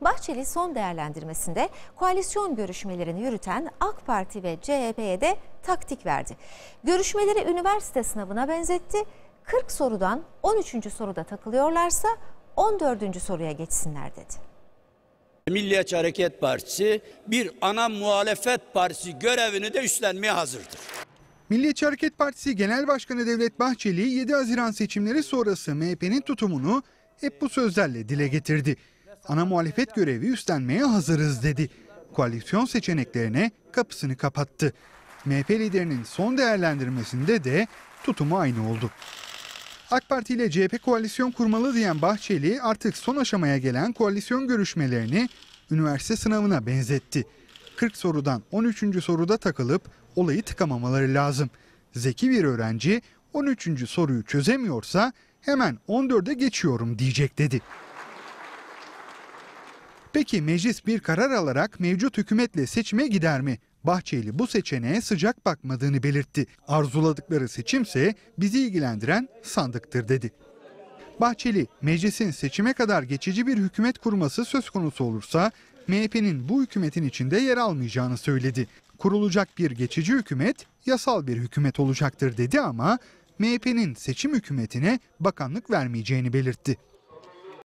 Bahçeli son değerlendirmesinde koalisyon görüşmelerini yürüten AK Parti ve CHP'ye de taktik verdi. Görüşmeleri üniversite sınavına benzetti. 40 sorudan 13. soruda takılıyorlarsa 14. soruya geçsinler dedi. Milliyetçi Hareket Partisi bir ana muhalefet partisi görevini de üstlenmeye hazırdır. Milliyetçi Hareket Partisi Genel Başkanı Devlet Bahçeli 7 Haziran seçimleri sonrası MHP'nin tutumunu hep bu sözlerle dile getirdi. Ana muhalefet görevi üstlenmeye hazırız dedi. Koalisyon seçeneklerine kapısını kapattı. MHP liderinin son değerlendirmesinde de tutumu aynı oldu. AK Parti ile CHP koalisyon kurmalı diyen Bahçeli artık son aşamaya gelen koalisyon görüşmelerini üniversite sınavına benzetti. 40 sorudan 13. soruda takılıp olayı tıkamamaları lazım. Zeki bir öğrenci 13. soruyu çözemiyorsa hemen 14'e geçiyorum diyecek dedi. Peki meclis bir karar alarak mevcut hükümetle seçime gider mi? Bahçeli bu seçeneğe sıcak bakmadığını belirtti. Arzuladıkları seçimse bizi ilgilendiren sandıktır dedi. Bahçeli, meclisin seçime kadar geçici bir hükümet kurması söz konusu olursa MHP'nin bu hükümetin içinde yer almayacağını söyledi. Kurulacak bir geçici hükümet yasal bir hükümet olacaktır dedi ama MHP'nin seçim hükümetine bakanlık vermeyeceğini belirtti.